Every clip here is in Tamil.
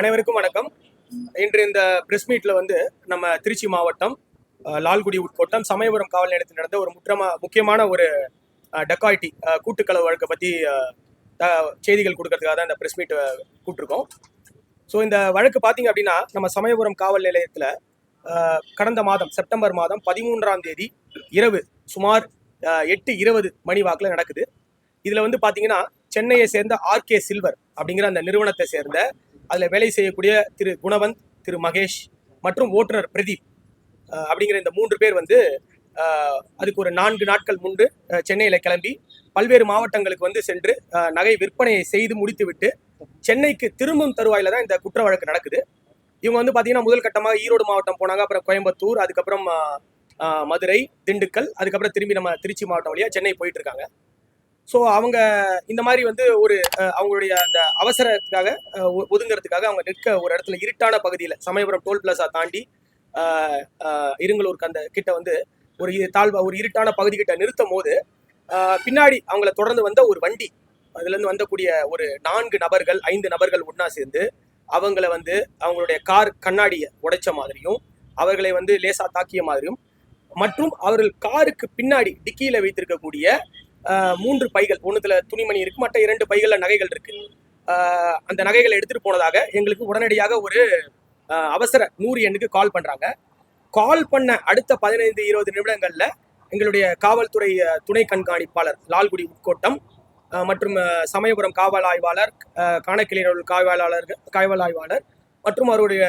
அனைவருக்கும் வணக்கம். இன்று இந்த பிரஸ் மீட்ல வந்து நம்ம திருச்சி மாவட்டம் லால்குடி உட்கோட்டம் சமயபுரம் காவல் நிலையத்தில் நடந்த ஒரு முற்றமா முக்கியமான ஒரு டெக்காய்டி கூட்டுக்களவு வழக்கை பற்றி செய்திகள் கொடுக்கறதுக்காக தான் இந்த பிரஸ் மீட் கூப்பிட்டுருக்கோம். ஸோ இந்த வழக்கு பார்த்தீங்க அப்படின்னா நம்ம சமயபுரம் காவல் நிலையத்தில் கடந்த மாதம் செப்டம்பர் மாதம் பதிமூன்றாம் தேதி இரவு சுமார் எட்டு இருபது மணி வாக்கில் நடக்குது. இதில் வந்து பார்த்தீங்கன்னா சென்னையை சேர்ந்த ஆர்கே சில்வர் அப்படிங்கிற அந்த நிறுவனத்தை சேர்ந்த அதில் வேலை செய்யக்கூடிய திரு குணவந்த் திரு மகேஷ் மற்றும் ஓட்டுநர் பிரதீப். அப்படிங்கிற இந்த மூன்று பேர் வந்து அதுக்கு ஒரு நான்கு நாட்கள் முன்பு சென்னையில் கிளம்பி பல்வேறு மாவட்டங்களுக்கு வந்து சென்று நகை விற்பனையை செய்து முடித்துவிட்டு சென்னைக்கு திரும்பும் தருவாயில் தான் இந்த குற்ற வழக்கு நடக்குது. இவங்க வந்து பார்த்தீங்கன்னா முதல் கட்டமாக ஈரோடு மாவட்டம் போனாங்க அப்புறம் கோயம்புத்தூர் அதுக்கப்புறம் மதுரை திண்டுக்கல் அதுக்கப்புறம் திரும்பி நம்ம திருச்சி மாவட்டம் வழியாக சென்னை போயிட்டு இருக்காங்க. ஸோ அவங்க இந்த மாதிரி வந்து ஒரு அவங்களுடைய அந்த அவசரத்துக்காக ஒதுங்கிறதுக்காக அவங்க நிற்க ஒரு இடத்துல இருட்டான பகுதியில் சமயபுரம் டோல் பிளாஸா தாண்டி இருங்கலூருக்கு அந்த கிட்ட வந்து ஒரு தாழ்வா ஒரு இருட்டான பகுதி கிட்ட நிறுத்தும் போது பின்னாடி அவங்கள தொடர்ந்து வந்த ஒரு வண்டி அதுலேருந்து வந்தக்கூடிய ஒரு நான்கு நபர்கள் ஐந்து நபர்கள் ஒன்றா சேர்ந்து அவங்கள வந்து அவங்களுடைய கார் கண்ணாடியை உடைச்ச மாதிரியும் அவர்களை வந்து லேசா தாக்கிய மாதிரியும் மற்றும் அவர்கள் காருக்கு பின்னாடி டிக்கியில வைத்திருக்கக்கூடிய மூன்று பைகள். ஒண்ணுத்துல துணிமணி இருக்கு மற்ற இரண்டு பைகள்ல நகைகள் இருக்கு. அந்த நகைகளை எடுத்துட்டு போனதாக எங்களுக்கு உடனடியாக ஒரு அவசர நூறு எண்ணுக்கு கால் பண்றாங்க. கால் பண்ண அடுத்த பதினைந்து இருபது நிமிடங்கள்ல எங்களுடைய காவல்துறை துணை கண்காணிப்பாளர் லால்குடி உட்கோட்டம் மற்றும் சமயபுரம் காவல் ஆய்வாளர் ஆஹ், காவலாளர் காவல் ஆய்வாளர் மற்றும் அவருடைய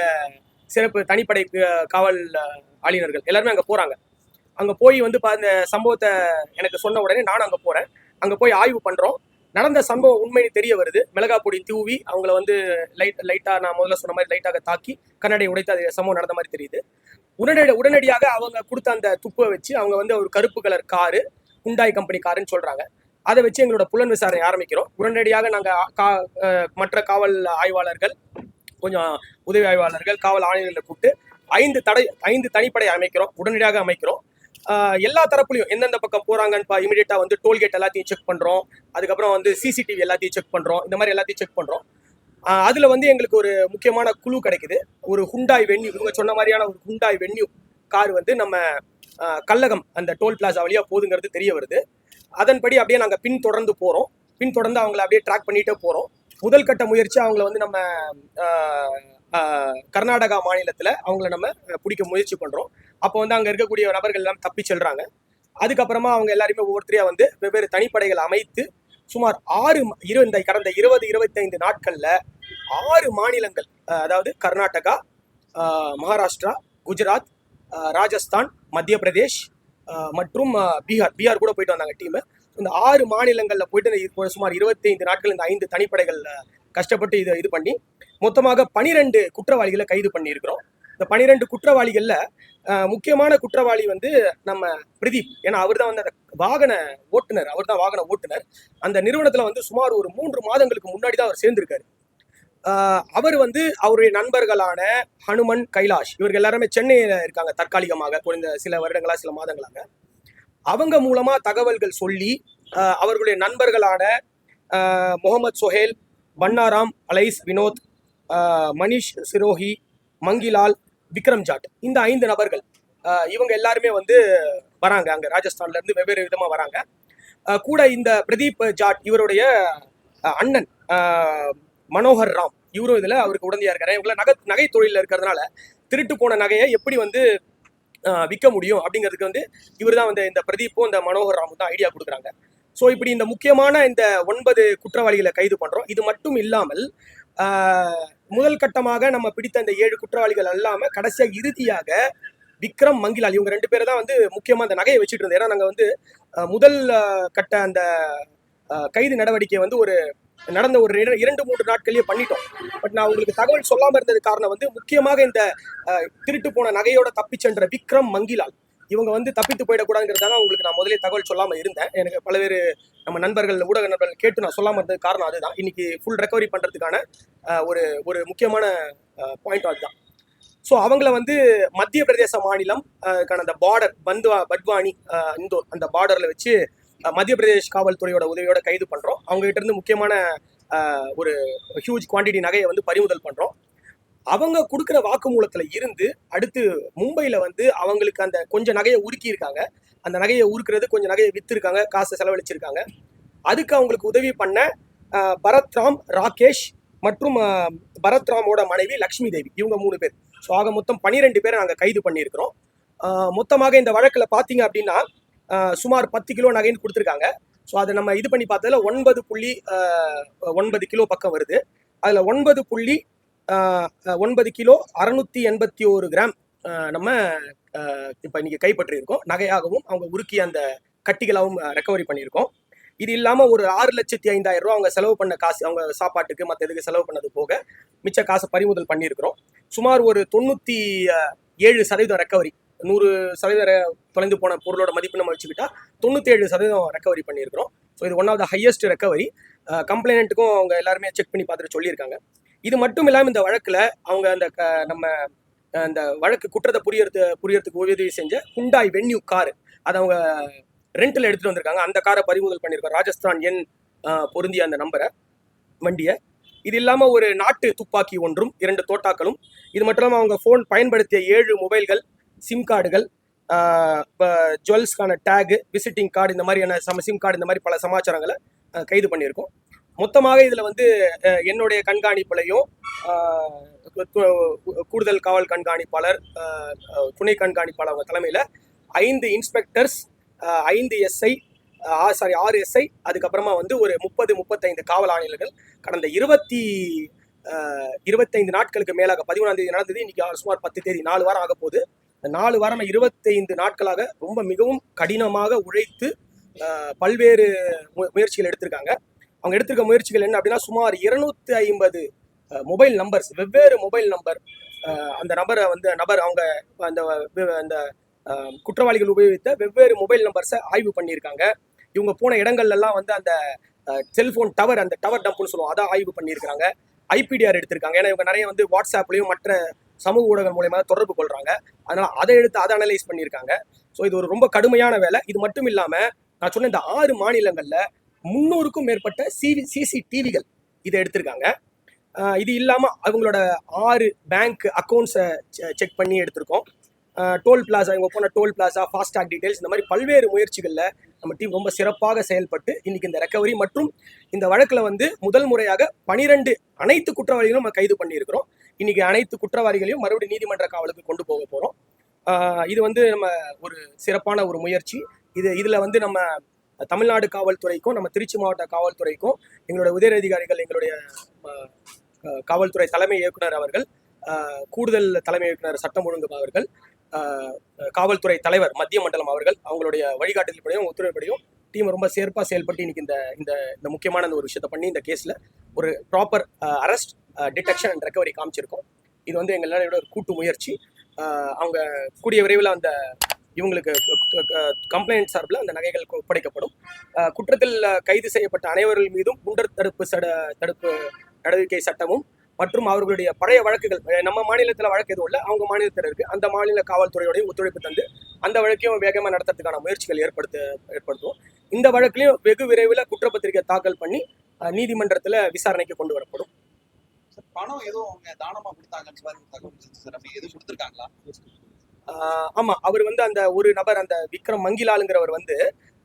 சிறப்பு தனிப்படை காவல் ஆளுநர்கள். எல்லாருமே அங்கே போகிறாங்க அங்க போய் வந்து பா- இந்த சம்பவத்தை எனக்கு சொன்ன உடனே நானும் அங்க போறேன். அங்க போய் ஆய்வு பண்றோம். நடந்த சம்பவம் உண்மைன்னு தெரிய வருது. மிளகா பொடி தூவி அவங்கள வந்து லைட் லைட்டா நான் முதல்ல சொன்ன மாதிரி லைட்டாக தாக்கி கண்ணாடி உடைத்து அது சம்பவம் நடந்த மாதிரி தெரியுது. உடனடி உடனடியாக அவங்க கொடுத்த அந்த துப்பை வச்சு அவங்க வந்து ஒரு கருப்பு கலர் காரு குண்டாய் கம்பெனி காருன்னு சொல்றாங்க. அதை வச்சு எங்களோட புலன் விசாரணை ஆரம்பிக்கிறோம். உடனடியாக நாங்கள் கா மற்ற காவல் ஆய்வாளர்கள் கொஞ்சம் உதவி ஆய்வாளர்கள் காவல் ஆணையர்களை கூப்பிட்டு ஐந்து தடை ஐந்து தனிப்படை அமைக்கிறோம். உடனடியாக அமைக்கிறோம். எல்லா தரப்புலையும் எந்தெந்த பக்கம் போறாங்கன்னு இமீடியட்டா வந்து டோல்கேட் எல்லாத்தையும் செக் பண்றோம். அதுக்கப்புறம் வந்து சிசிடிவி எல்லாத்தையும் செக் பண்றோம். இந்த மாதிரி எல்லாத்தையும் செக் பண்றோம். அதில் அதுல வந்து எங்களுக்கு ஒரு முக்கியமான குழு கிடைக்குது. ஒரு ஹுண்டாய் வென்யூ இவங்க சொன்ன மாதிரியான ஒரு ஹுண்டாய் வென்யூ கார் வந்து நம்ம கல்லகம் அந்த டோல் பிளாசா வழியா போதுங்கிறது தெரிய வருது. அதன்படி அப்படியே நாங்கள் பின் தொடர்ந்து போறோம். பின் தொடர்ந்து அவங்கள அப்படியே ட்ராக் பண்ணிட்டே போறோம். முதல் கட்ட முயற்சி அவங்கள வந்து நம்ம கர்நாடகா மாநிலத்தில் அவங்கள நம்ம பிடிக்க முயற்சி பண்ணுறோம் அப்போ வந்து அங்கே இருக்கக்கூடிய நபர்கள் எல்லாம் தப்பி செல்கிறாங்க அதுக்கப்புறமா அவங்க எல்லாருமே ஒவ்வொருத்தரையாக வந்து வெவ்வேறு தனிப்படைகள் அமைத்து சுமார் ஆறு இரு இந்த கடந்த இருபது இருபத்தைந்து நாட்களில் ஆறு மாநிலங்கள் அதாவது கர்நாடகா மகாராஷ்டிரா குஜராத் ராஜஸ்தான் மத்திய பிரதேஷ் மற்றும் பீகார் பீகார் கூட போயிட்டு வந்தாங்க டீமு. இந்த ஆறு மாநிலங்களில் போயிட்டு சுமார் இருபத்தைந்து நாட்கள் இந்த ஐந்து தனிப்படைகள் கஷ்டப்பட்டு இதை இது பண்ணி மொத்தமாக பனிரெண்டு குற்றவாளிகளை கைது பண்ணியிருக்கிறோம். இந்த பனிரெண்டு குற்றவாளிகள்ல முக்கியமான குற்றவாளி வந்து நம்ம பிரதீப். ஏன்னா அவர் தான் வந்து அந்த வாகன ஓட்டுநர் அவர் தான் வாகன ஓட்டுநர். அந்த நிறுவனத்துல வந்து சுமார் ஒரு மூன்று மாதங்களுக்கு முன்னாடி தான் அவர் சேர்ந்திருக்காரு. அவர் வந்து அவருடைய நண்பர்களான ஹனுமன் கைலாஷ் இவர்கள் எல்லாருமே சென்னையில் இருக்காங்க தற்காலிகமாக குறைந்த சில வருடங்களா சில மாதங்களாக. அவங்க மூலமா தகவல்கள் சொல்லி அவர்களுடைய நண்பர்களான முகமது சொஹேல் பன்னாராம் அலைஸ் வினோத் மணிஷ் மனிஷ் சிரோஹி மங்கிலால் விக்ரம் ஜாட் இந்த ஐந்து நபர்கள் இவங்க எல்லாருமே வந்து வராங்க அங்கே. ராஜஸ்தான்லேருந்து வெவ்வேறு விதமாக வராங்க. கூட இந்த பிரதீப் ஜாட் இவருடைய அண்ணன் மனோகர் ராம் இவரும் இதில் அவருக்கு உடந்தையா இருக்காரு. இவங்கள நகை நகை தொழிலில் இருக்கிறதுனால திருட்டு போன நகையை எப்படி வந்து விற்க முடியும் அப்படிங்கிறதுக்கு வந்து இவர் தான் வந்து இந்த பிரதீப்பும் இந்த மனோகர் ராமும் தான் ஐடியா கொடுக்குறாங்க. ஸோ இப்படி இந்த முக்கியமான இந்த ஒன்பது குற்றவாளிகளை கைது பண்ணுறோம் இது மட்டும் இல்லாமல் முதல் கட்டமாக நம்ம பிடித்த அந்த ஏழு குற்றவாளிகள் அல்லாம கடைசியாக இறுதியாக விக்ரம் மங்கிலால் இவங்க ரெண்டு பேரை தான் வந்து முக்கியமா அந்த நகையை வச்சுட்டு இருந்தோம் ஏன்னா நாங்கள் வந்து முதல் கட்ட அந்த கைது நடவடிக்கையை வந்து ஒரு நடந்த ஒரு இரண்டு மூன்று நாட்கள்லயே பண்ணிட்டோம். பட் நான் உங்களுக்கு தகவல் சொல்லாம இருந்தது காரணம் வந்து முக்கியமாக இந்த திருட்டு போன நகையோட தப்பி சென்ற விக்ரம் மங்கிலால். இவங்க வந்து தப்பித்து போயிடக்கூடாதுங்கிறதாக உங்களுக்கு நான் முதலே தகவல் சொல்லாமல் இருந்தேன். எனக்கு பல்வேறு நம்ம நண்பர்கள் ஊடக நண்பர்கள் கேட்டு நான் சொல்லாமல் இருந்தது காரணம் அதுதான். இன்னைக்கு ஃபுல் ரெக்கவரி பண்ணுறதுக்கான ஒரு ஒரு முக்கியமான பாயிண்ட் அதுதான். ஸோ அவங்கள வந்து மத்திய பிரதேச மாநிலம் ஆஹ் அந்த பார்டர் பந்த்வா பட்வானி இந்தோர் அந்த பார்டரில் வச்சு மத்திய பிரதேஷ் காவல்துறையோட உதவியோட கைது பண்ணுறோம் அவங்ககிட்ட இருந்து முக்கியமான ஒரு ஹியூஜ் குவாண்டிட்டி நகையை வந்து பறிமுதல் பண்ணுறோம் அவங்க கொடுக்குற வாக்குமூலத்துல இருந்து அடுத்து மும்பையில வந்து அவங்களுக்கு அந்த கொஞ்சம் நகையை உருக்கி இருக்காங்க அந்த நகையை உருக்குறது கொஞ்சம் நகையை விற்றுருக்காங்க காசை செலவழிச்சிருக்காங்க. அதுக்கு அவங்களுக்கு உதவி பண்ண பரத்ராம் ராகேஷ் மற்றும் பரத்ராமோட மனைவி லக்ஷ்மி தேவி. இவங்க மூணு பேர். ஸோ ஆக மொத்தம் பன்னிரெண்டு பேரை நாங்கள் கைது பண்ணியிருக்கிறோம். மொத்தமாக இந்த வழக்கில் பார்த்தீங்க அப்படின்னா சுமார் பத்து கிலோ நகைன்னு கொடுத்துருக்காங்க. ஸோ அதை நம்ம இது பண்ணி பார்த்ததுல ஒன்பது புள்ளி ஒன்பது கிலோ பக்கம் வருது. அதில் ஒன்பது புள்ளி ஒன்பது கிலோ அறுநூத்தி எண்பத்தி ஒரு கிராம். நம்ம இப்போ இன்றைக்கி கைப்பற்றியிருக்கோம். நகையாகவும் அவங்க உருக்கிய அந்த கட்டிகளாகவும் ரெக்கவரி பண்ணியிருக்கோம். இது இல்லாமல் ஒரு ஆறு லட்சத்தி ஐந்தாயிரம் ரூபா அவங்க செலவு பண்ண காசு அவங்க சாப்பாட்டுக்கு மற்ற இதுக்கு செலவு பண்ணது போக மிச்ச காசை பறிமுதல் பண்ணியிருக்கிறோம். சுமார் ஒரு தொண்ணூற்றி ஏழு சதவீதம் ரெக்கவரி நூறு சதவீதம் தொலைந்து போன பொருளோட மதிப்பு நம்ம வச்சுக்கிட்டா தொண்ணூற்றி ஏழு சதவீதம் ரெக்கவரி பண்ணியிருக்கிறோம். ஸோ இது one of the highest recovery கம்ப்ளைண்ட்டுக்கும் அவங்க எல்லாருமே செக் பண்ணி பார்த்துட்டு சொல்லியிருக்காங்க. இது மட்டும் இல்லாமல் இந்த வழக்கில் அவங்க அந்த க- நம்ம அந்த வழக்கு குற்றத்தை புரியறது புரியறதுக்கு உதவி செஞ்ச ஹுண்டாய் வென்யூ கார் அதை அவங்க ரெண்டில் எடுத்துகிட்டு வந்திருக்காங்க. அந்த காரை பறிமுதல் பண்ணியிருக்கோம் ராஜஸ்தான் எண் பொருந்திய அந்த நம்பரை வண்டியை. இது இல்லாமல் ஒரு நாட்டு துப்பாக்கி ஒன்றும் இரண்டு தோட்டாக்களும். இது மட்டும் இல்லாமல் அவங்க ஃபோன் பயன்படுத்திய ஏழு மொபைல்கள் சிம் கார்டுகள் ஜுவல்ஸ்க்கான டேகு விசிட்டிங் கார்டு இந்த மாதிரியான சம சிம் கார்டு இந்த மாதிரி பல சமாச்சாரங்களை கைது பண்ணியிருக்கோம். மொத்தமாக இதில் வந்து என்னுடைய கண்காணிப்புலையும் கூடுதல் காவல் கண்காணிப்பாளர் துணை கண்காணிப்பாளர் அவங்க தலைமையில் ஐந்து இன்ஸ்பெக்டர்ஸ் ஐந்து எஸ்ஐ சாரி ஆறு எஸ்ஐ அதுக்கப்புறமா வந்து ஒரு முப்பது முப்பத்தைந்து காவல் ஆணையர்கள். கடந்த இருபத்தி இருபத்தைந்து நாட்களுக்கு மேலாக பதிமூணாம் தேதி நடந்தது. இன்னைக்கு சுமார் பத்து தேதி நாலு வாரம் ஆக போகுது. நாலு வாரம் இருபத்தைந்து நாட்களாக ரொம்ப மிகவும் கடினமாக உழைத்து பல்வேறு மு- முயற்சிகள் எடுத்திருக்காங்க. அவங்க எடுத்திருக்க முயற்சிகள் என்ன அப்படின்னா சுமார் இருநூத்தி ஐம்பது மொபைல் நம்பர்ஸ் வெவ்வேறு மொபைல் நம்பர் அந்த நபரை வந்து நபர் அவங்க அந்த அந்த குற்றவாளிகள் உபயோகித்த வெவ்வேறு மொபைல் நம்பர்ஸை ஆய்வு பண்ணியிருக்காங்க. இவங்க போன இடங்கள்லாம் வந்து அந்த செல்ஃபோன் டவர் அந்த டவர் டம்ப்னு சொல்லுவோம் அதை ஆய்வு பண்ணியிருக்காங்க ஐபிடிஆர் எடுத்திருக்காங்க. ஏன்னா இவங்க நிறைய வந்து வாட்ஸ்அப்லையும் மற்ற சமூக ஊடகம் மூலயமா தொடர்பு கொள்கிறாங்க அதனால் அதை எடுத்து அதை அனலைஸ் பண்ணியிருக்காங்க. ஸோ இது ஒரு ரொம்ப கடுமையான வேலை. இது மட்டும் இல்லாமல் நான் சொன்ன இந்த ஆறு மாநிலங்களில் முந்நூறுக்கும் மேற்பட்ட சிவி சிசிடிவிகள் இதை எடுத்திருக்காங்க. இது இல்லாமல் அவங்களோட ஆறு பேங்க் அக்கௌண்ட்ஸை செக் பண்ணி எடுத்திருக்கோம். டோல் பிளாசா இவங்க போன டோல் பிளாசா ஃபாஸ்டாக் டீடைல்ஸ் இந்த மாதிரி பல்வேறு முயற்சிகளில் நம்ம டீம் ரொம்ப சிறப்பாக செயல்பட்டு இன்றைக்கி இந்த ரெக்கவரி மற்றும் இந்த வழக்கில் வந்து முதல் முறையாக பனிரெண்டு அனைத்து குற்றவாளிகளும் நம்ம கைது பண்ணியிருக்கிறோம். இன்றைக்கி அனைத்து குற்றவாளிகளையும் மறுபடியும் நீதிமன்ற காவலுக்கு கொண்டு போக போகிறோம் இது வந்து நம்ம ஒரு சிறப்பான ஒரு முயற்சி. இது இதில் வந்து நம்ம தமிழ்நாடு காவல்துறைக்கும் நம்ம திருச்சி மாவட்ட காவல்துறைக்கும் எங்களுடைய உதவி அதிகாரிகள் எங்களுடைய காவல்துறை தலைமை இயக்குனர் அவர்கள் கூடுதல் தலைமை இயக்குனர் சட்டம் ஒழுங்கு அவர்கள் காவல்துறை தலைவர் மத்திய மண்டலம் அவர்கள் அவங்களுடைய வழிகாட்டுதல்படியும் உத்தரவுப்படியும் டீம் ரொம்ப சேர்ப்பாக செயல்பட்டு இன்னைக்கு இந்த இந்த இந்த முக்கியமான ஒரு விஷயத்தை பண்ணி இந்த கேஸில் ஒரு proper arrest detection and recovery காமிச்சிருக்கோம். இது வந்து எங்களோட ஒரு கூட்டு முயற்சி. அவங்க கூடிய விரைவில் அந்த இவங்களுக்கு கம்ப்ளைண்ட் சார்பில் அந்த நகைகள் ஒப்படைக்கப்படும். குற்றத்தில் கைது செய்யப்பட்ட அனைவர்கள் மீதும் குண்டர் தடுப்பு சட தடுப்பு நடவடிக்கை சட்டமும் மற்றும் அவர்களுடைய பழைய வழக்குகள் நம்ம மாநிலத்தில் வழக்கு எதுவும் இல்லை அவங்க மாநிலத்தில் இருக்குது அந்த மாநில காவல்துறையோடையும் ஒத்துழைப்பு தந்து அந்த வழக்கையும் வேகமாக நடத்துறதுக்கான முயற்சிகள் ஏற்படுத்த ஏற்படுத்துவோம். இந்த வழக்கிலையும் வெகு விரைவில் குற்றப்பத்திரிகை தாக்கல் பண்ணி நீதிமன்றத்தில் விசாரணைக்கு கொண்டு வரப்படும். பணம் எதுவும் அவங்க தானமா கொடுத்தாங்கன்னு மாதிரி எதுவும் கொடுத்துருக்காங்களா? ஆமா அவர் வந்து அந்த ஒரு நபர் அந்த விக்ரம் மங்கிலாலுங்கிறவர் வந்து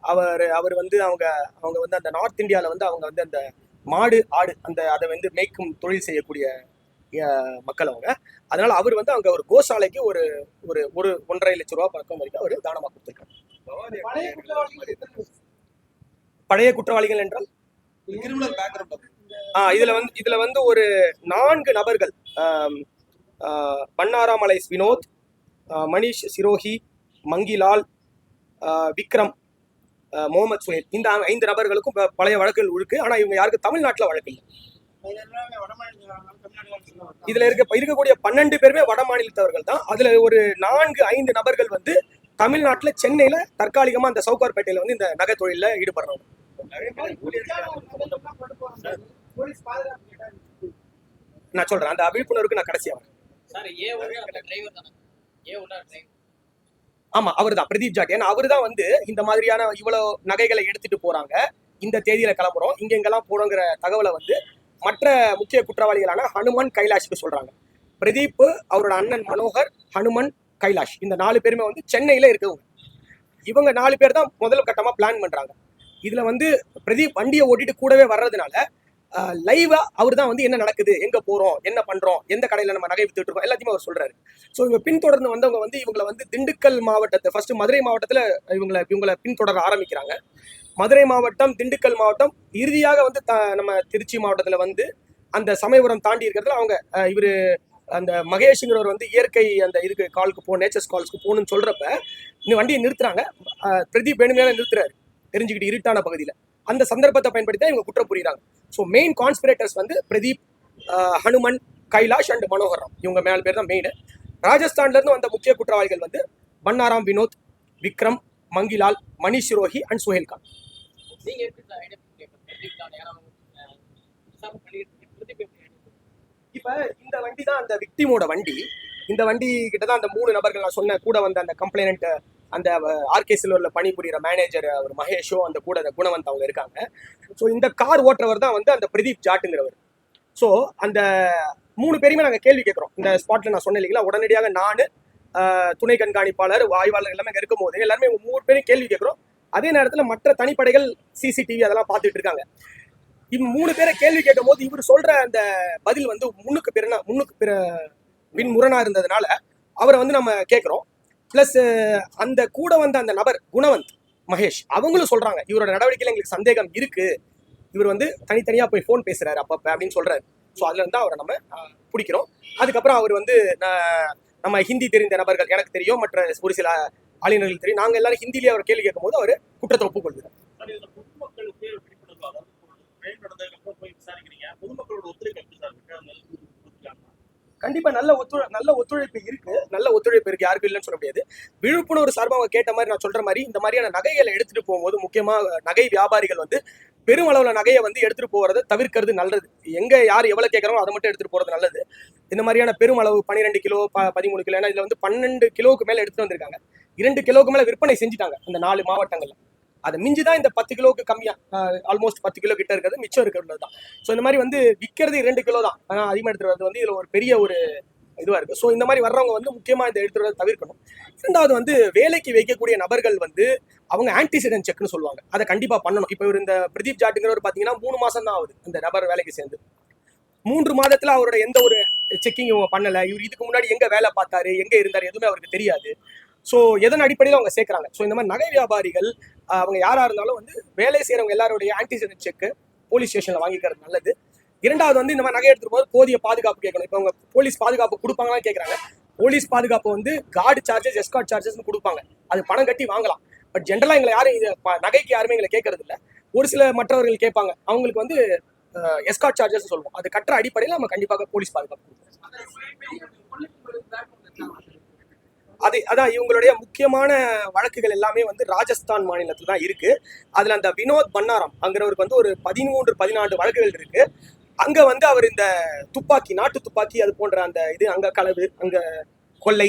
அவர் அவர் வந்து அவங்க அவங்க வந்து அந்த நார்த் இந்தியாவில் வந்து அவங்க வந்து அந்த மாடு ஆடு அந்த அதை வந்து மேய்க்கும் தொழில் செய்யக்கூடிய ஆஹ், மக்கள் அவங்க. அதனால அவர் வந்து அங்க ஒரு கோசாலைக்கு ஒரு ஒரு ஒரு ஒன்றரை லட்ச ரூபா பக்கம் வரைக்கும் அவர் தானமா கொடுத்துருக்காரு. பழைய குற்றவாளிகள் என்றால்? கிரிமினல் பேக்ரவுண்ட் ஆ இதுல வந்து இதுல வந்து ஒரு நான்கு நபர்கள் பன்னாராமலை வினோத் மணிஷ் சிரோஹி மங்கிலால் விக்ரம் முகமது சுனில். இந்த ஐந்து நபர்களுக்கும் பழைய வழக்குகள் இருக்கு. ஆனா இவங்க யாருக்கு தமிழ்நாட்டுல வழக்கு இல்லை. இதுல இருக்க இருக்கக்கூடிய பன்னெண்டு பேருமே வட மாநிலத்தவர்கள் தான். அதுல ஒரு நான்கு ஐந்து நபர்கள் வந்து தமிழ்நாட்டுல சென்னையில தற்காலிகமா அந்த சவுகார்பேட்டையில வந்து இந்த நகை தொழில ஈடுபடுறவங்க. நான் சொல்றேன். அந்த விழிப்புணர்வுக்கு நான் கடைசியா வரேன். ஆமா அவர் தான் பிரதீப் ஜாட். ஏன்னா அவர் தான் வந்து இந்த மாதிரியான இவ்வளவு நகைகளை எடுத்துட்டு போறாங்க. இந்த தேதியில கிளம்புறோம். இங்க எங்கெல்லாம் போறோங்கிற தகவலை வந்து மற்ற முக்கிய குற்றவாளிகளான ஹனுமான் கைலாஷ்க்கு சொல்றாங்க. பிரதீப் அவரோட அண்ணன் மனோகர் ஹனுமன் கைலாஷ். இந்த நாலு பேருமே வந்து சென்னையில இருக்கவங்க. இவங்க நாலு பேர் தான் முதல் கட்டமா பிளான் பண்றாங்க. இதுல வந்து பிரதீப் வண்டியை ஓட்டிட்டு கூடவே வர்றதுனால லைவா அவர் தான் வந்து என்ன நடக்குது எங்க போறோம் என்ன பண்றோம் எந்த கடையில நம்ம நகை வித்துட்டு இருக்கோம் எல்லாத்தையுமே அவர் சொல்றாரு. ஸோ இவங்க பின்தொடர்ந்து வந்தவங்க வந்து இவங்களை வந்து திண்டுக்கல் மாவட்டத்தை ஃபர்ஸ்ட் மதுரை மாவட்டத்துல இவங்களை இவங்களை பின்தொடர ஆரம்பிக்கிறாங்க. மதுரை மாவட்டம் திண்டுக்கல் மாவட்டம் இறுதியாக வந்து த- நம்ம திருச்சி மாவட்டத்துல வந்து அந்த சமயபுரம் தாண்டி இருக்கிறதுல அவங்க அஹ், இவரு அந்த மகேஷ்ங்கிறவர் வந்து இயற்கை அந்த இதுக்கு காலுக்கு போ நேச்சர்ஸ் கால்ஸ்க்கு போகணும்னு சொல்றப்ப இந்த வண்டியை நிறுத்துறாங்க. அஹ், பிரதீப் வேணுமையான நிறுத்துறாரு. தெரிஞ்சுக்கிட்டு இருட்டான பகுதியில. அந்த சந்தர்ப்பத்தை பயன்படுத்தி தான் இவங்க குற்றம் புரியுறாங்க. ஸோ மெயின் கான்ஸ்பிரேட்டர்ஸ் வந்து பிரதீப் ஹனுமன் கைலாஷ் அண்ட் மனோகர் ராவ் இவங்க மேல பேர் தான் மெயின் ராஜஸ்தான்ல இருந்து வந்த முக்கிய குற்றவாளிகள் வந்து பன்னாராம் வினோத் விக்ரம் மங்கிலால் மணிஷ் ரோஹி அண்ட் சுஹேல் கான். இப்ப இந்த வண்டி தான் அந்த விக்டிமோட வண்டி. இந்த வண்டி கிட்ட தான் அந்த மூணு நபர்கள் நான் சொன்ன கூட வந்த அந்த கம்ப்ளைனண்ட் அந்த ஆர்கே சில்வர்ல பணிபுரியிற மேனேஜர் அவர் மகேஷோ அந்த கூட அந்த குணவந்த் அவங்க இருக்காங்க. ஸோ இந்த கார் ஓட்டுறவர் தான் வந்து அந்த பிரதீப் ஜாட்டுங்கிறவர். ஸோ அந்த மூணு பேருமே நாங்கள் கேள்வி கேட்குறோம். இந்த ஸ்பாட்ல நான் சொன்னேன் இல்லைங்களா? உடனடியாக நான் துணை கண்காணிப்பாளர் ஆய்வாளர் எல்லாமே இருக்கும் போது எல்லாருமே மூணு பேரும் கேள்வி கேட்குறோம். அதே நேரத்தில் மற்ற தனிப்படைகள் சிசிடிவி அதெல்லாம் பார்த்துட்டு இருக்காங்க. இவ் மூணு பேரை கேள்வி கேட்கும் போது இவர் சொல்ற அந்த பதில் வந்து முன்னுக்கு பிறனா முன்னுக்கு பிற பின்முரணா இருந்ததுனால அவரை வந்து நம்ம கேட்குறோம் ப்ளஸ் அந்த கூட வந்த அந்த நபர் குணவந்த் மகேஷ் அவங்களும் சொல்றாங்க இவரோட நடவடிக்கையில் எங்களுக்கு சந்தேகம் இருக்கு. இவர் வந்து தனித்தனியா போய் ஃபோன் பேசுறாரு அப்பப்ப அப்படின்னு சொல்றாரு. ஸோ அதுல இருந்து அவரை நம்ம பிடிக்கிறோம். அதுக்கப்புறம் அவர் வந்து நம்ம ஹிந்தி தெரிந்த நபர்கள் எனக்கு தெரியும் மற்ற ஒரு சில ஆளுநர்கள் தெரியும். நாங்கள் எல்லாரும் ஹிந்திலேயே அவர் கேள்வி கேட்கும்போது அவர் குற்றத்தை ஒப்புக்கொள்கிறார். பொதுமக்களுக்கு நடந்ததுக்கு அப்புறம் போய் விசாரிக்கிறீங்க. பொதுமக்களோட ஒத்துழைப்பு எப்படி சார் இருக்கு அந்த அளவுக்கு கொடுத்துருக்காங்க கண்டிப்பா நல்ல ஒத்துழை நல்ல ஒத்துழைப்பு இருக்கு. நல்ல ஒத்துழைப்பு இருக்கு யாருக்கும் இல்லைன்னு சொல்ல முடியாது. விழுப்புணர்வு சார்பாக அவங்க கேட்ட மாதிரி நான் சொல்ற மாதிரி இந்த மாதிரியான நகைகளை எடுத்துட்டு போகும்போது முக்கியமா நகை வியாபாரிகள் வந்து பெருமளவுல நகையை வந்து எடுத்துட்டு போறதை தவிர்க்கிறது நல்லது. எங்க யார் எவ்வளவு கேட்கறோம் அதை மட்டும் எடுத்துட்டு போறது நல்லது. இந்த மாதிரியான பெருமளவு பன்னிரெண்டு கிலோ பதிமூணு கிலோ ஏன்னா இதுல வந்து பன்னெண்டு கிலோவுக்கு மேல எடுத்துட்டு வந்திருக்காங்க. இரண்டு கிலோவுக்கு மேல விற்பனை செஞ்சுட்டாங்க இந்த நாலு மாவட்டங்கள்ல. அதை மிஞ்சி தான் இந்த பத்து கிலோவுக்கு கம்மியாக ஆல்மோஸ்ட் பத்து கிலோ கிட்ட இருக்கிறது மிச்சம் இருக்கிறது தான் ஸோ இந்த மாதிரி வந்து விற்கிறது இரண்டு கிலோ தான். ஆனால் அதிகமாக எடுத்துட்டு வரது வந்து இதில் ஒரு பெரிய ஒரு இதுவாக இருக்கு. ஸோ இந்த மாதிரி வர்றவங்க வந்து முக்கியமாக இந்த எடுத்துகிறத தவிர்க்கணும். இரண்டாவது வந்து வேலைக்கு வைக்கக்கூடிய நபர்கள் வந்து அவங்க ஆன்டிசிடென்ட் செக்னு சொல்லுவாங்க. அதை கண்டிப்பாக பண்ணணும். இப்போ இவர் இந்த பிரதீப் ஜாட்டுங்கிறவர் பார்த்தீங்கன்னா மூணு மாதம் தான் ஆகுது இந்த நபர் வேலைக்கு சேர்ந்து. மூன்று மாதத்துல அவரோட எந்த ஒரு செக்கிங் இவங்க பண்ணலை. இவர் இதுக்கு முன்னாடி எங்கே வேலை பார்த்தாரு? எங்கே இருந்தாரு? எதுவுமே அவருக்கு தெரியாது. ஸோ எதன் அடிப்படையில் அவங்க சேர்க்குறாங்க? ஸோ இந்த மாதிரி நகை வியாபாரிகள் அவங்க யாரா இருந்தாலும் வந்து வேலை செய்யறவங்க எல்லாருடைய ஆன்டிசிடென்ட் செக் போலீஸ் ஸ்டேஷன்ல வாங்கிக்கிறது நல்லது. இரண்டாவது வந்து இந்த மாதிரி நகை எடுத்துட்டு போது போதிய பாதுகாப்பு கேட்கணும். இப்போ அவங்க போலீஸ் பாதுகாப்பு கொடுப்பாங்களான்னு கேட்குறாங்க போலீஸ் பாதுகாப்பு வந்து கார்டு சார்ஜஸ் எஸ்கார்ட் சார்ஜஸ்னு கொடுப்பாங்க. அது பணம் கட்டி வாங்கலாம். பட் ஜென்ரலாக எங்களை யாரும் இது நகைக்கு யாருமே எங்களை கேட்கறது இல்ல. ஒரு சில மற்றவர்கள் கேட்பாங்க. அவங்களுக்கு வந்து எஸ்கார்ட் சார்ஜஸ் சொல்லுவோம். அது கட்டுற அடிப்படையில் நம்ம கண்டிப்பாக போலீஸ் பாதுகாப்பு கொடுப்போம். அது அதான் இவங்களுடைய முக்கியமான வழக்குகள் எல்லாமே வந்து ராஜஸ்தான் மாநிலத்துல தான் இருக்கு. அதுல அந்த வினோத் பன்னாரம் அங்கிறவருக்கு வந்து ஒரு பதிமூன்று பதினான்கு வழக்குகள் இருக்கு. அங்க வந்து அவர் இந்த துப்பாக்கி நாட்டு துப்பாக்கி அது போன்ற அந்த இது அங்க களவு அங்க கொள்ளை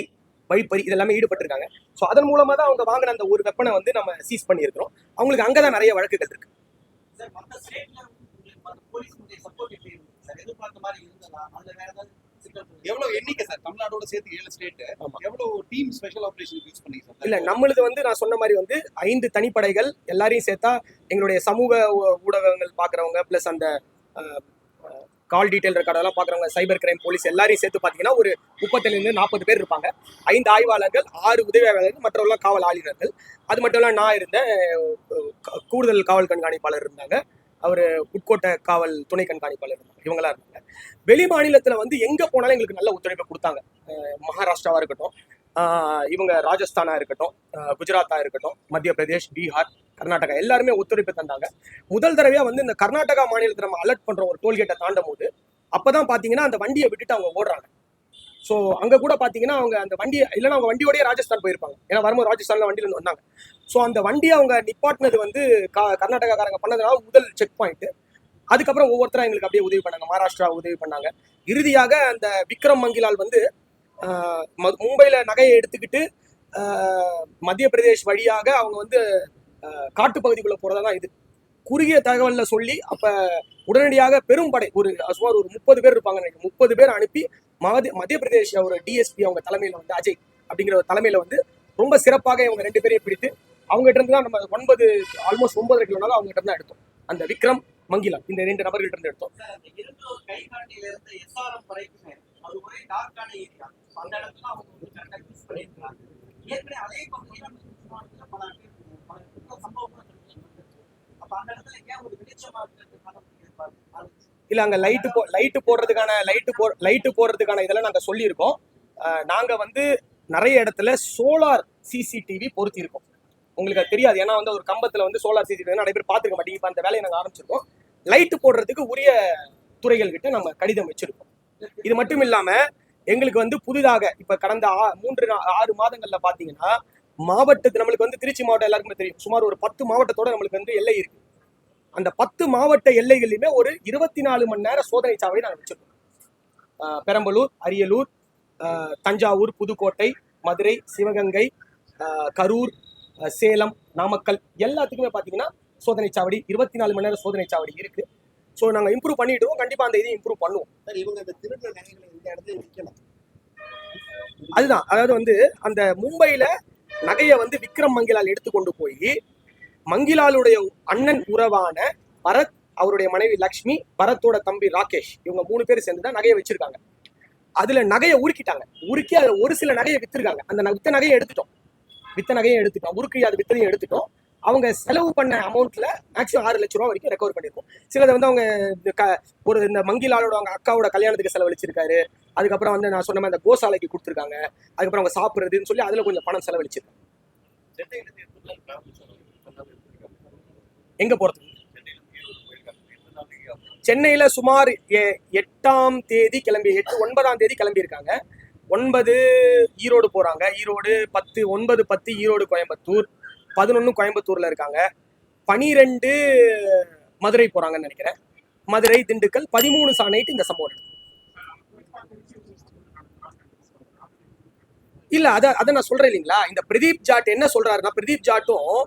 வழிப்பறி இதெல்லாமே ஈடுபட்டிருக்காங்க. ஸோ அதன் மூலமா தான் அவங்க வாங்கின அந்த ஒரு வெப்பனை வந்து நம்ம சீஸ் பண்ணியிருக்கிறோம். அவங்களுக்கு அங்கதான் நிறைய வழக்குகள் இருக்கு. சார் மற்ற ஸ்டேட்ல போலீஸ் சப்போர்ட் எப்படி சார் எதிர்பார்த்த மாதிரி இருந்ததா? அதுல வேற ஏதாவது எவ்வளவு எண்ணிக்கை சார் தமிழ்நாடோட சேர்த்து ஏழு ஸ்டேட். எவ்வளவு டீம் ஸ்பெஷல் ஆபரேஷன் யூஸ் பண்ணீங்க சார் இல்ல நம்மளுது வந்து நான் சொன்ன மாதிரி வந்து ஐந்து தனிப்படைகள் எல்லாரையும் சேர்த்தா எங்களுடைய சமூக ஊ- ஊடகங்கள் பாக்குறவங்க பிளஸ் அந்த கால் டீடைல் ரெக்கார்டெல்லாம் பாக்குறவங்க சைபர் கிரைம் போலீஸ் எல்லாரையும் சேர்த்து பாத்தீங்கன்னா ஒரு முப்பத்துல இருந்து நாற்பது பேர் இருப்பாங்க. ஐந்து ஆய்வாளர்கள் ஆறு உதவியாளர்கள் மற்றவர்கள் காவல் ஆளுநர்கள் அது மட்டும் இல்ல நான் க- கூடுதல் காவல் கண்காணிப்பாளர் இருந்தாங்க. அவர் உட்கோட்ட காவல் துணை கண்காணிப்பாளர் இருந்தாங்க இவங்களா இருந்தாங்க வெளி மாநிலத்தில் வந்து எங்கே போனாலும் எங்களுக்கு நல்ல ஒத்துழைப்பு கொடுத்தாங்க. மகாராஷ்டிராவாக இருக்கட்டும் இவங்க ராஜஸ்தானா இருக்கட்டும் குஜராத்தாக குஜராத்தா இருக்கட்டும் மத்திய பிரதேஷ் பீகார் கர்நாடகா எல்லாருமே ஒத்துழைப்பு தந்தாங்க. முதல் தடவையாக வந்து இந்த கர்நாடகா மாநிலத்தை நம்ம அலர்ட் பண்ணுற ஒரு டோல்கேட்டை தாண்டும் போது அப்போ தான் பார்த்தீங்கன்னா அந்த வண்டியை விட்டுட்டு அவங்க ஓடுறாங்க. ஸோ அங்கே கூட பார்த்தீங்கன்னா அவங்க அந்த வண்டியை இல்லைன்னா அவங்க வண்டியோடய ராஜஸ்தான் போயிருப்பாங்க. ஏன்னா வரும்போது ராஜஸ்தானில் வண்டியில் வந்தாங்க. ஸோ அந்த வண்டியை அவங்க நிப்பாட்டினது வந்து கா- கர்நாடகாக்காரங்க பண்ணதுனால முதல் செக் பாயிண்ட்டு அதுக்கப்புறம் ஒவ்வொருத்தரும் எங்களுக்கு அப்படியே உதவி பண்ணாங்க. மகாராஷ்டிரா உதவி பண்ணாங்க. இறுதியாக அந்த விக்ரம் மங்கிலால் வந்து மும்பையில் நகையை எடுத்துக்கிட்டு மத்திய பிரதேஷ் வழியாக அவங்க வந்து காட்டுப்பகுதிக்குள்ளே காட்டுப்பகுதிக்குள்ள தான் இது. குறுகிய தகவலில் சொல்லி அப்போ உடனடியாக பெரும் படை ஒரு சுமார் ஒரு முப்பது பேர் இருப்பாங்க நினைக்கிறேன். முப்பது பேர் அனுப்பி மத்திய மத்திய பிரதேஷ் ஒரு டிஎஸ்பி அவங்க தலைமையில் வந்து அஜய் அப்படிங்கிற ஒரு தலைமையில வந்து ரொம்ப சிறப்பாக இவங்க ரெண்டு பேரையும் பிடித்து அவங்ககிட்ட இருந்து தான் நம்ம ஒன்பது ஆல்மோஸ்ட் ஒன்பதரை கிலோனாலும் அவங்க கிட்ட தான் எடுத்தோம். அந்த விக்ரம் மங்கிலா இந்த ரெண்டு நபர்கிட்ட இருந்து எடுத்தோம். அந்த இடத்துல ஏன் ஒரு வெளிச்சமா இருக்கிறது இல்ல அங்க லைட்டு போ லைட்டு போடுறதுக்கான லைட்டு போ லைட்டு போடுறதுக்கான இதெல்லாம் நாங்கள் சொல்லியிருக்கோம். நாங்கள் நாங்க வந்து நிறைய இடத்துல சோலார் சிசிடிவி பொருத்தியிருக்கோம். உங்களுக்கு அது தெரியாது. ஏன்னா வந்து ஒரு கம்பத்துல வந்து சோலார் சிசிடிவி நிறைய பேர் பார்த்துக்க மாட்டீங்க. இப்போ அந்த வேலையை நாங்கள் ஆரம்பிச்சிருக்கோம். லைட்டு போடுறதுக்கு உரிய துறைகள் கிட்ட நம்ம கடிதம் வச்சிருக்கோம். இது மட்டும் இல்லாம எங்களுக்கு வந்து புதிதாக இப்போ கடந்த ஆ- மூன்று நா- ஆறு மாதங்கள்ல பார்த்தீங்கன்னா மாவட்டத்து நம்மளுக்கு வந்து திருச்சி மாவட்டம் எல்லாருக்குமே தெரியும். சுமார் ஒரு பத்து மாவட்டத்தோட நம்மளுக்கு வந்து எல்லை இருக்கு. அந்த பத்து மாவட்ட எல்லைகளிலுமே ஒரு இருபத்தி நாலு மணி நேர சோதனை சாவடி நாங்கள் வச்சிருக்கோம். பெரம்பலூர் அரியலூர் தஞ்சாவூர் புதுக்கோட்டை மதுரை சிவகங்கை கரூர் சேலம் நாமக்கல் எல்லாத்துக்குமே பார்த்தீங்கன்னா சோதனை சாவடி இருபத்தி நாலு மணி நேரம் சோதனை சாவடி இருக்கு. ஸோ நாங்கள் இம்ப்ரூவ் பண்ணிடுவோம் கண்டிப்பாக அந்த இதையும் இம்ப்ரூவ் பண்ணுவோம். அதுதான். அதாவது வந்து அந்த மும்பையில நகையை வந்து விக்ரம் மங்கிலால் எடுத்து கொண்டு போய் மங்கிலாலுடைய அண்ணன் உறவான பரத் அவருடைய மனைவி லக்ஷ்மி பரத்தோட தம்பி ராகேஷ் இவங்க மூணு பேர் சேர்ந்து தான் நகையை வச்சிருக்காங்க. அதுல நகையை உருக்கிட்டாங்க. உருக்கி அதுல ஒரு சில நகையை வித்துருக்காங்க. அந்த வித்த நகையை எடுத்துட்டோம். வித்த நகையை எடுத்துட்டோம். உருக்கி அது வித்ததையும் எடுத்துட்டோம். அவங்க செலவு பண்ண அமௌண்ட்ல மேக்ஸிமம் ஆறு லட்ச ரூபா வரைக்கும் ரெக்கவர் பண்ணியிருக்கோம் சிலதை வந்து அவங்க க- ஒரு இந்த மங்கிலாலோட அவங்க அக்காவோட கல்யாணத்துக்கு செலவழிச்சிருக்காரு. அதுக்கப்புறம் வந்து நான் சொன்ன மாதிரி அந்த கோசாலைக்கு கொடுத்துருக்காங்க. அதுக்கப்புறம் அவங்க சாப்பிட்றதுன்னு சொல்லி அதுல கொஞ்சம் பணம் செலவழிச்சிருக்காங்க சென்னையில இருந்து எத்தனை நாள் travel சார் ஆகுது? எத்தனை நாள் எடுத்திருக்காங்க? எங்க போறது? சென்னையில சுமார் எ- எட்டாம் தேதி கிளம்பி எட்டு ஒன்பதாம் தேதி கிளம்பி இருக்காங்க ஒன்பது ஈரோடு போறாங்க. ஈரோடு பத்து ஒன்பது பத்து ஈரோடு கோயம்புத்தூர். பதினொன்று கோயம்புத்தூர்ல இருக்காங்க. பனிரெண்டு மதுரை போறாங்கன்னு நினைக்கிறேன். மதுரை திண்டுக்கல் பதிமூணு சாணைட்டு இந்த சம்பவம் நடக்குது. இல்ல அதை அதை நான் சொல்றேன் இல்லைங்களா? இந்த பிரதீப் ஜாட் என்ன சொல்றாருன்னா பிரதீப் ஜாட்டும்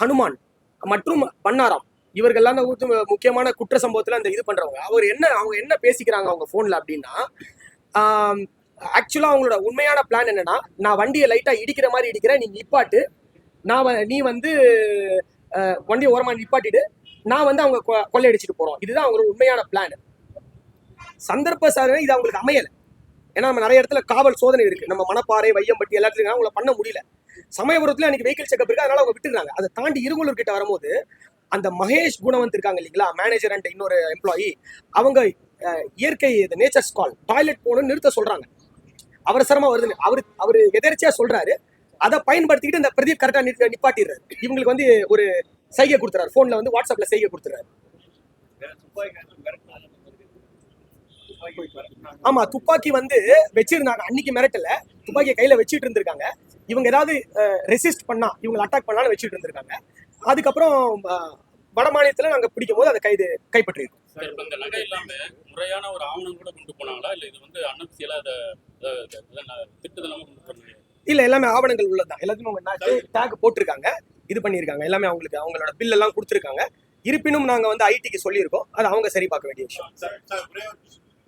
ஹனுமான். மற்றும் பன்னாராம் இவர்கள்லாம் தான் வந்து முக்கியமான குற்ற சம்பவத்துல அந்த இது பண்றவங்க. அவர் என்ன அவங்க என்ன பேசிக்கிறாங்க அவங்க போன்ல அப்படின்னா ஆக்சுவலா அவங்களோட உண்மையான பிளான் என்னன்னா நான் வண்டியை லைட்டா இடிக்கிற மாதிரி இடிக்கிறேன் நீ நிப்பாட்டு. நான் வ- நீ வந்து வண்டியை ஓரமா நிப்பாட்டிட்டு நான் வந்து அவங்க கொ- கொள்ளையடிச்சிட்டு போறோம். இதுதான் அவங்களோட உண்மையான பிளான் சந்தர்ப்ப சாதனை இது அவங்களுக்கு அமையலை. ஏன்னா நம்ம நிறைய இடத்துல காவல் சோதனை இருக்கு. நம்ம மணப்பாறை வையம்பட்டி எல்லாத்துலயும் அவங்கள பண்ண முடியல. சமயபுரத்துல அன்னைக்கு வெஹிக்கிள் செக்அப் இருக்கு. அதனால அவங்க விட்டுருக்காங்க அதை தாண்டி இருங்கலூர் கிட்ட வரும்போது அந்த மகேஷ் குணவந்த் இருக்காங்க இல்லைங்களா? மேனேஜர் அண்ட் இன்னொரு எம்ப்ளாயி அவங்க இயற்கை நேச்சர்ஸ் கால் டாய்லெட் போகணும்னு நிறுத்த சொல்றாங்க. அவசரமா வருதுன்னு. அவர் அவர் எதர்ச்சியா சொல்றாரு. அதை பயன்படுத்திக்கிட்டு இந்த பிரதீப் கரெக்டா நிறுத்தி நிப்பாட்டிடுறாரு. இவங்களுக்கு வந்து ஒரு சைகை கொடுத்துறாரு. போன்ல வந்து வாட்ஸ்அப்ல சைகை கொடுத்துறாரு வேற துப்பாக்கி காசு மிரட்டினாங்க அந்த மாதிரி. துப்பாக்கி மிரட்டினாங்க. ஆமா துப்பாக்கி வந்து வச்சிருந்தாங்க. அன்னைக்கு மிரட்டல. துப்பாக்கியை கையில வச்சிட்டு இருந்திருக்காங்க. இவங்க ஏதாவது ரெசிஸ்ட் பண்ணா இவங்களை அட்டாக் பண்ணாலும் வச்சிட்டு இருந்திருக்காங்க. அதுக்கப்புறம் வட மாநிலத்துல நாங்க பிடிக்கும் போது அதை கைது கைப்பற்றிருக்கோம். முறையான ஒரு ஆவணம் கூட கொண்டு போனாங்களா? இல்ல இது வந்து இத திட்டத்தனமா கொண்டு போனாங்க இல்ல எல்லாமே ஆவணங்கள் உள்ளதுதான். எல்லாத்தையும் அவங்க டேக் போட்டிருக்காங்க. இது பண்ணியிருக்காங்க. எல்லாமே அவங்களுக்கு அவங்களோட பில் எல்லாம் கொடுத்துருக்காங்க. இருப்பினும் நாங்க வந்து ஐடிக்கு சொல்லியிருக்கோம். அது அவங்க சரி பார்க்க வேண்டிய விஷயம்.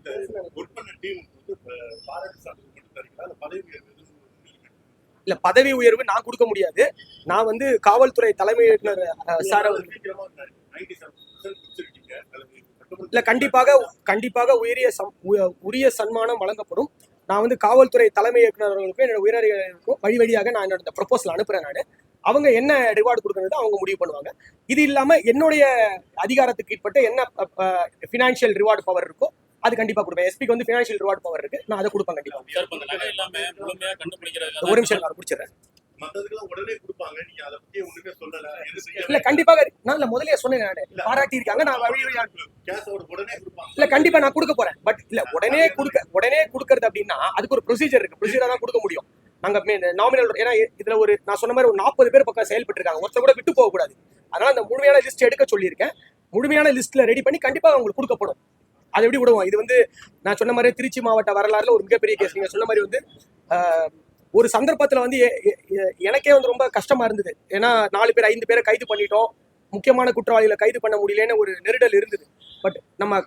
இந்த ஒர்க் பண்ண டீம் வந்து பாராட்டு சான்றிதழ் மட்டும் தரீங்களா? இல்ல பதவி உயர்வு இல்ல பதவி உயர்வு நான் கொடுக்க முடியாது. நான் வந்து காவல்துறை தலைமை இயக்குனர் சார் அவர் சீக்கிரமா 97% முடிச்சிருக்கீங்க. அதுல கட்டுமன்ற- இல்ல கண்டிப்பாக கண்டிப்பாக உயரிய உரிய சன்மானம் வழங்கப்படும். நான் வந்து காவல்துறை தலைமை இயக்குனர் அவர்களுக்கும் என்னோட உயரதிகாரிகளுக்கும் வழி வழியாக நான் என்னோட ப்ரொபோசல் அனுப்புறேன் நான். அவங்க என்ன ரிவார்டு கொடுக்கறது அவங்க முடிவு பண்ணுவாங்க. இது இல்லாம என்னுடைய அதிகாரத்துக்கு உட்பட்ட என்ன ஃபினான்ஷியல் ரிவார்டு பவர் இருக்கோ அது கண்டிப்பா கொடுப்பேன். எஸ்பிக்கு வந்து ஃபினான்ஷியல் ரிவார்டு பவர் இருக்கு. நான் அதை கொடுப்பேன் கண்டிப்பா. ஒரு நிமிஷம் நான். இல்ல கண்டிப்பாக நான் இல்ல முதலே சொன்னேன் பாராட்டி இருக்காங்க. நான் வழி இல்ல. கண்டிப்பா நான் கொடுக்க போறேன். பட் இல்ல உடனே கொடுக்க உடனே கொடுக்கறது அப்படின்னா அதுக்கு ஒரு ப்ரொசீஜர் இருக்கு. ப்ரொசீஜரா தான் கொடுக்க முடியும். நாங்க நாமினல் ஏன்னா இதுல ஒரு நான் சொன்ன மாதிரி ஒரு நாற்பது பேர் பக்கம் செயல்பட்டு இருக்காங்க ஒருத்தர் கூட விட்டு போக கூடாது அதனால அந்த முழுமையான லிஸ்ட் எடுக்க சொல்லியிருக்கேன். முழுமையான லிஸ்ட்ல ரெடி பண்ணி கண்டிப்பா உங்களுக்கு கொடுக்கப்படும். அதை எப்படி விடுவோம்? இது வந்து நான் சொன்ன மாதிரி திருச்சி மாவட்ட வரலாறுல ஒரு மிகப்பெரிய கேஸ் நீங்க சொன்ன மாதிரி வந்து ஒரு சந்தர்ப்பத்துல வந்து எனக்கே வந்து ரொம்ப கஷ்டமா இருந்தது. ஏன்னா நாலு பேர் ஐந்து பேரை கைது பண்ணிட்டோம். முக்கியமான குற்றவாளிகளை கைது பண்ண முடியலன்னு ஒரு நெருடல் இருந்தது. பட் நம்ம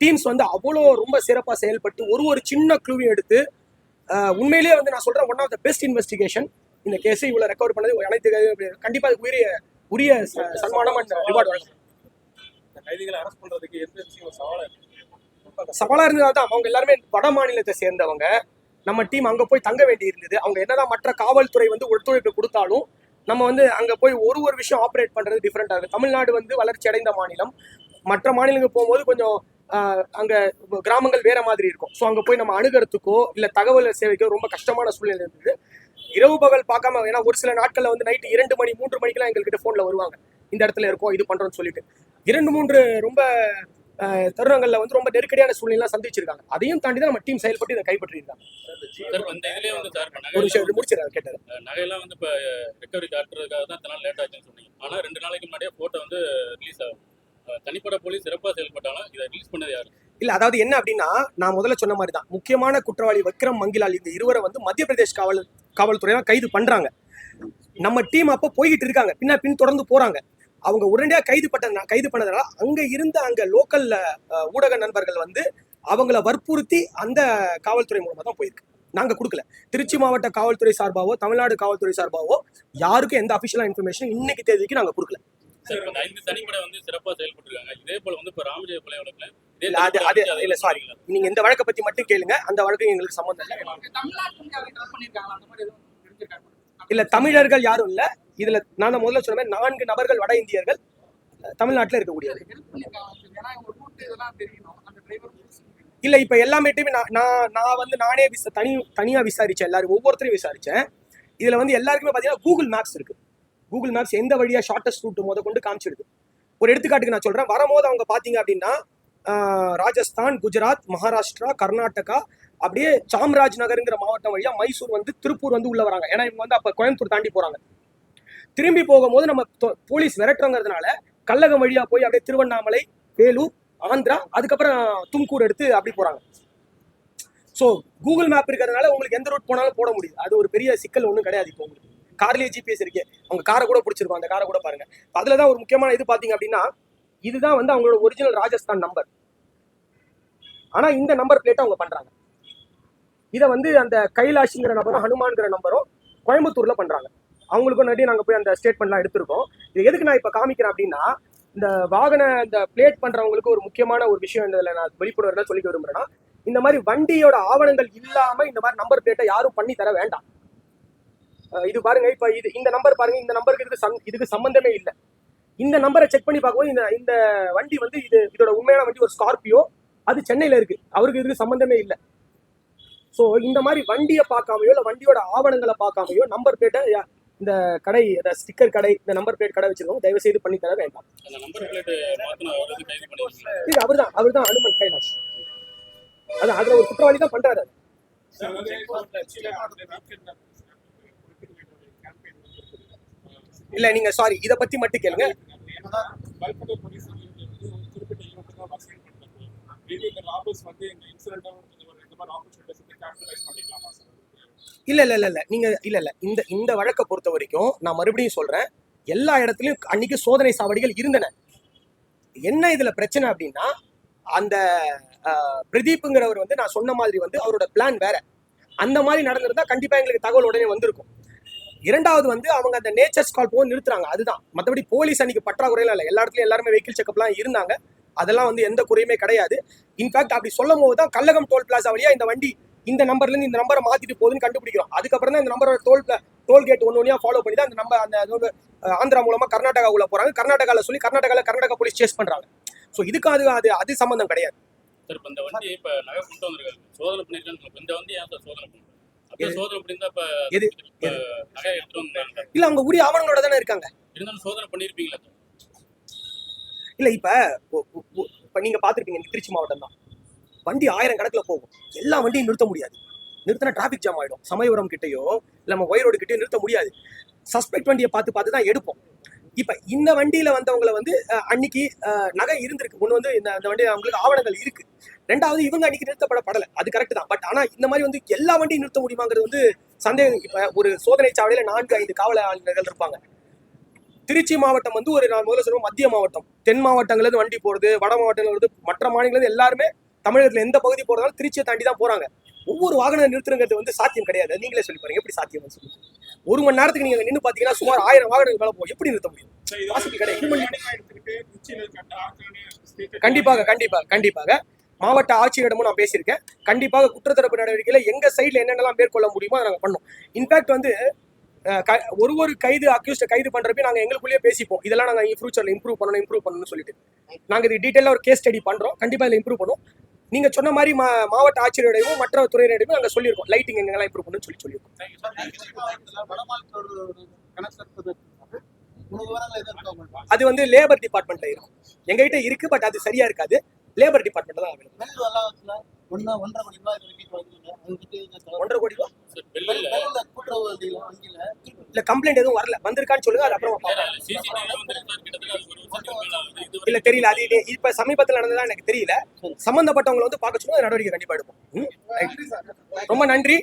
டீம்ஸ் வந்து அவ்வளோ ரொம்ப சிறப்பாக செயல்பட்டு ஒரு ஒரு சின்ன க்ளூவையும் எடுத்து உண்மையிலேயே வந்து நான் சொல்கிறேன் one of the best investigation இந்த கேஸை இவ்வளோ ரெக்கவர் பண்ணது அனைத்து கண்டிப்பாக அதுக்கு உரிய உரிய சன்மானமாக சன்மானம் அண்ட் ரிவார்டு வழங்கும் கைதிகளை அரெஸ்ட் பண்ணுறதுக்கு எந்த விஷயம் சவாலாக இருக்குது சவாலாக இருந்ததால் தான் அவங்க எல்லாருமே வட மாநிலத்தை சேர்ந்தவங்க. நம்ம டீம் அங்கே போய் தங்க வேண்டி இருந்தது. அவங்க என்னதான் மற்ற காவல்துறை வந்து ஒத்துழைப்பு கொடுத்தாலும் நம்ம வந்து அங்கே போய் ஒரு ஒரு விஷயம் ஆப்ரேட் பண்ணுறது டிஃப்ரெண்ட்டாக இருக்குது தமிழ்நாடு வந்து வளர்ச்சி அடைந்த மாநிலம். மற்ற மாநிலங்களுக்கு போகும்போது கொஞ்சம் அங்கே அங்க கிராமங்கள் வேற மாதிரி இருக்கும். ஸோ அங்கே போய் நம்ம அணுகிறதுக்கோ இல்லை தகவல் சேவைக்கோ ரொம்ப கஷ்டமான சூழ்நிலை இருந்தது. இரவு பகல் பார்க்காம ஏன்னா ஒரு சில நாட்களில் வந்து நைட்டு இரண்டு மணி மூன்று மணிக்கெல்லாம் எங்கள்கிட்ட ஃபோனில் வருவாங்க. இந்த இடத்துல இருக்கோம் இது பண்ணுறோம்னு சொல்லிட்டு. இரண்டு மூன்று ரொம்ப தருணங்கள்ல வந்து ரொம்ப நெருக்கடியான சூழ்நிலை சந்திச்சிருக்காங்க. அதையும் தாண்டி தான் நம்ம டீம் செயல்பட்டு இதை கைப்பற்றிருக்காங்க ஒரு விஷயம் முடிச்சிடறாரு கேட்டாரு. நகையெல்லாம் வந்து இப்போ ரெக்கவரி காட்டுறதுக்காக தான் இத்தனை லேட் ஆச்சுன்னு சொன்னீங்க. ஆனால் ரெண்டு நாளைக்கு முன்னாடியே ஃபோட்டோ வந்து ரிலீஸ் ஆகும் அஹ் தனிப்பட்ட போலீஸ் சிறப்பாக செயல்பட்டாலும் இதை ரிலீஸ் பண்ணது யாரு? இல்ல அதாவது என்ன அப்படின்னா நான் முதல்ல சொன்ன மாதிரி தான். முக்கியமான குற்றவாளி விக்ரம் மங்கிலால் இந்த இருவரை வந்து மத்திய பிரதேஷ் காவல் காவல்துறை தான் கைது பண்றாங்க. நம்ம டீம் அப்போ போய்கிட்டு இருக்காங்க. பின்ன பின் தொடர்ந்து போறாங்க. அவங்க உடனடியா கைது பண்ண கைது பண்ணதுனால அங்க இருந்த அங்க லோக்கல் ஊடக நண்பர்கள் வந்து அவங்கள வற்புறுத்தி அந்த காவல்துறை மூலமா தான் போயிருக்கு. நாங்க கொடுக்கல. திருச்சி மாவட்ட காவல்துறை சார்பாவோ தமிழ்நாடு காவல்துறை சார்பாவோ யாருக்கும் எந்த அபிஷியலான இன்ஃபர்மேஷன் இன்னைக்கு தேதிக்கு நாங்க கொடுக்கல. நீங்க இந்த வழக்கை பத்தி மட்டும் கேளுங்க. அந்த வழக்கு எங்களுக்கு சம்மந்தம் இல்லை. தமிழ்நாட்டு இந்தியாவை ட்ராப் பண்ணிருக்காங்களா? அந்த மாதிரி எதுவும் தெரிஞ்சிருக்காங்க இல்ல தமிழர்கள் யாரும் இல்ல. இதுல நான் முதல்ல சொன்ன மாதிரி நான்கு நபர்கள் வட இந்தியர்கள் தமிழ்நாட்டில் தமிழ்நாட்டுல இருக்கக்கூடியது இல்லை இப்போ இல்ல இப்ப எல்லாமேட்டுமே நான் நான் நான் வந்து நானே விச தனி தனியா விசாரிச்சேன் எல்லாரும் ஒவ்வொருத்தரையும் விசாரிச்சேன். இதுல வந்து எல்லாருக்குமே பாத்தீங்கன்னா கூகுள் மேப்ஸ் இருக்கு. கூகுள் மேப்ஸ் எந்த வழியா ஷார்ட்டஸ்ட் ரூட் முத கொண்டு காமிச்சிடுது ஒரு எடுத்துக்காட்டுக்கு நான் சொல்றேன். வரும்போது அவங்க பாத்தீங்க அப்படின்னா ஆஹ், ராஜஸ்தான் குஜராத் மகாராஷ்டிரா கர்நாடகா அப்படியே சாம்ராஜ் நகருங்கிற மாவட்டம் வழியா மைசூர் வந்து திருப்பூர் வந்து உள்ள வராங்க. ஏன்னா இவங்க வந்து அப்ப கோயம்புத்தூர் தாண்டி போறாங்க. திரும்பி போகும்போது நம்ம தொ- போலீஸ் விரட்டுறங்கிறதுனால கள்ளகம் வழியா போய் அப்படியே திருவண்ணாமலை வேலூர் ஆந்திரா அதுக்கப்புறம் தும்கூர் எடுத்து அப்படி போறாங்க. ஸோ கூகுள் மேப் இருக்கிறதுனால உங்களுக்கு எந்த ரூட் போனாலும் போட முடியுது. அது ஒரு பெரிய சிக்கல் ஒன்றும் கிடையாது இப்போ உங்களுக்கு. கார்லேயே ஜிபிஎஸ் இருக்கு. அவங்க காரை கூட பிடிச்சிருக்கோம். அந்த காரை கூட பாருங்க. அதுல தான் ஒரு முக்கியமான இது பாத்தீங்க அப்படின்னா இதுதான் வந்து அவங்களோட ஒரிஜினல் ராஜஸ்தான் நம்பர் ஆனா இந்த நம்பர் பிளேட்டை அவங்க பண்றாங்க. இதை வந்து அந்த கைலாஷிங்கிற நம்பரும் ஹனுமான்கிற நம்பரும் கோயம்புத்தூர்ல பண்றாங்க. அவங்களுக்கும் நடி நாங்கள் போய் அந்த ஸ்டேட்மெண்ட்லாம் எடுத்திருக்கோம். இது எதுக்கு நான் இப்போ காமிக்கிறேன் அப்படின்னா இந்த வாகன இந்த பிளேட் பண்ணுறவங்களுக்கு ஒரு முக்கியமான ஒரு விஷயம் இதில் நான் வெளிப்படுறதுல சொல்லிக்க விரும்புகிறேன்னா இந்த மாதிரி வண்டியோட ஆவணங்கள் இல்லாமல் இந்த மாதிரி நம்பர் பிளேட்டை யாரும் பண்ணி தர வேண்டாம். இது பாருங்க இப்போ இது இந்த நம்பர் பாருங்க இந்த நம்பருக்கு இதுக்கு சம்- இதுக்கு சம்பந்தமே இல்லை. இந்த நம்பரை செக் பண்ணி பார்க்கும்போது இந்த இந்த வண்டி வந்து இது இதோட உண்மையான வண்டி ஒரு ஸ்கார்பியோ அது சென்னையில் இருக்கு. அவருக்கு இதுக்கு சம்மந்தமே இல்லை. ஸோ இந்த மாதிரி வண்டியை பார்க்காமையோ இல்லை வண்டியோட ஆவணங்களை பார்க்காமையோ நம்பர் பிளேட்டை இந்த கடை இந்த ஸ்டிக்கர் கடை இந்த நம்பர் பிளேட் கடை வச்சிருக்கோம் தயவு செய்து பண்ணி தர வேண்டாம். அந்த நம்பர் பிளேட்டு மாத்தின வந்து கைது பண்ணிருக்கீங்க இது அவர்தான் அவர்தான் அனுமன் கைலாஷ். அது அதுல ஒரு குற்றவாளி தான் பண்றாரு. இல்ல நீங்க சாரி இத பத்தி மட்டும் கேளுங்க. இல்ல இல்ல இல்ல இல்ல. நீங்க இல்ல இல்ல. இந்த இந்த வழக்கை பொறுத்த வரைக்கும் நான் மறுபடியும் சொல்றேன். எல்லா இடத்துலயும் அன்னைக்கு சோதனை சாவடிகள் இருந்தன. என்ன இதுல பிரச்சனை அப்படின்னா அந்த பிரதீப்புங்கிறவர் வந்து நான் சொன்ன மாதிரி வந்து அவரோட பிளான் வேற. அந்த மாதிரி நடந்திருந்தா கண்டிப்பா எங்களுக்கு தகவல் உடனே வந்திருக்கும். இரண்டாவது வந்து அவங்க அந்த நேச்சர் ஸ்கால் போக நிறுத்துறாங்க. அதுதான். மற்றபடி போலீஸ் அன்னைக்கு பற்றாக்குறையெல்லாம் இல்லை. எல்லா இடத்துலயும் எல்லாருமே வெஹிக்கிள் செக்அப்லாம் இருந்தாங்க. அதெல்லாம் வந்து எந்த குறையுமே கிடையாது. இன்ஃபேக்ட் அப்படி சொல்லும் போது தான் கல்லகம் டோல் பிளாசா வழியா இந்த வண்டி இந்த நம்பர்ல இருந்து இந்த நம்பரை மாத்திட்டு போகுதுன்னு கண்டுபிடிக்கிறோம். அதுக்கப்புறம் தான் இந்த நம்பரோட டோல் டோல் கேட் ஒன்று ஒன்றியா ஃபாலோ பண்ணி தான் அந்த நம்பர் அந்த ஆந்திரா மூலமா கர்நாடகா உள்ள போறாங்க. கர்நாடகால சொல்லி கர்நாடகால கர்நாடகா போலீஸ் சேஸ் பண்றாங்க. ஸோ இதுக்கு அது அது அது சம்பந்தம் கிடையாது. சார் இப்போ இந்த வண்டி இப்போ நகை கொண்டு வந்திருக்காங்க சோதனை பண்ணிருக்காங்க இந்த வண்டி ஏன் சோதனை இல்ல அவங்க உரிய ஆவணங்களோட தானே இருக்காங்க. சோதனை பண்ணியிருப்பீங்களா சார் இல்ல இப்ப நீங்க பாத்திருப்பீங்க திருச்சி மாவட்டம் தான். வண்டி ஆயிரம் கணக்கில் போகும். எல்லா வண்டியும் நிறுத்த முடியாது. நிறுத்தினா டிராஃபிக் ஜாம் ஆயிடும். சமயபுரம் கிட்டேயோ இல்லை நம்ம ஒயரோடு கிட்டேயோ நிறுத்த முடியாது. சஸ்பெக்ட் வண்டியை பார்த்து பார்த்து தான் எடுப்போம். இப்போ இந்த வண்டியில் வந்தவங்களை வந்து அன்னைக்கு நகை இருந்திருக்கு. ஒன்று வந்து இந்த அந்த வண்டி அவங்களுக்கு ஆவணங்கள் இருக்குது ரெண்டாவது இவங்க அன்னைக்கு நிறுத்தப்படப்படலை. அது கரெக்ட் தான். பட் ஆனால் இந்த மாதிரி வந்து எல்லா வண்டியும் நிறுத்த முடியுமாங்கிறது வந்து சந்தேகம். இப்போ ஒரு சோதனை சாவடியில நான்கு ஐந்து காவல் ஆளுநர்கள் இருப்பாங்க. திருச்சி மாவட்டம் வந்து ஒரு நான் முதல்ல சொல்லுவோம் மத்திய மாவட்டம். தென் மாவட்டங்கள்லேருந்து வண்டி போகிறது வட மாவட்டங்கள்லேருந்து மற்ற மாநிலங்கள்லேருந்து எல்லாருமே தமிழகத்துல எந்த பகுதி போறதாலும் திருச்சியை தாண்டி தான் போறாங்க. ஒவ்வொரு வாகனம் நிறுத்துறங்கிறது வந்து சாத்தியம் கிடையாது. நீங்களே சொல்லி பாருங்க. எப்படி சாத்தியம் சொல்லுங்க ஒரு மணி நேரத்துக்கு நீங்க நின்று பாத்தீங்கன்னா சுமார் ஆயிரம் வாகனங்கள் மேல போகும். எப்படி நிறுத்த முடியும்? வாசிப்பு கிடையாது. கண்டிப்பாக கண்டிப்பாக கண்டிப்பாக. மாவட்ட ஆட்சியரிடமும் நான் பேசியிருக்கேன். கண்டிப்பாக குற்றத்தடுப்பு நடவடிக்கையில எங்க சைடுல என்னென்னலாம் மேற்கொள்ள முடியுமோ அதை நாங்க பண்ணோம். இன்ஃபேக்ட் வந்து ஒரு ஒரு கைது அக்யூஸ்ட கைது பண்றப்ப நாங்க எங்களுக்குள்ளேயே பேசிப்போம். இதெல்லாம் நாங்க ஃபியூச்சர்ல இம்ப்ரூவ் பண்ணணும் இம்ப்ரூவ் பண்ணணும்னு சொல்லிட்டு. நாங்க இது டீட்டெயிலாக ஒரு கேஸ் ஸ்டடி பண்றோம். கண்டிப்பா இதில் இம்ப்ரூவ் பண்ணுவோம். நீங்க சொன்ன மாதிரி மா மாவட்ட ஆட்சியரிடையும் மற்ற துறையினரையும் நாங்க சொல்லியிருக்கோம். லைட்டிங் எங்கெல்லாம் இம்ப்ரூவ் பண்ணணும்னு சொல்லி சொல்லியிருக்கோம்? அது வந்து லேபர் டிபார்ட்மெண்ட்ல இருக்கும். எங்ககிட்ட இருக்கு பட் அது சரியா இருக்காது. லேபர் டிபார்ட்மெண்ட் தான் ஒன்றரை கோடி ரூபாய் இல்ல கம்ப்ளைண்ட் எதுவும் வரல. வந்திருக்கான்னு சொல்லுங்க அது அப்புறம் இல்ல தெரியல அது இது- இப்ப சமீபத்துல நடந்ததா எனக்கு தெரியல. சம்பந்தப்பட்டவங்களை வந்து பார்க்க சொன்னா நடவடிக்கை கண்டிப்பா எடுப்போம். ரொம்ப நன்றி.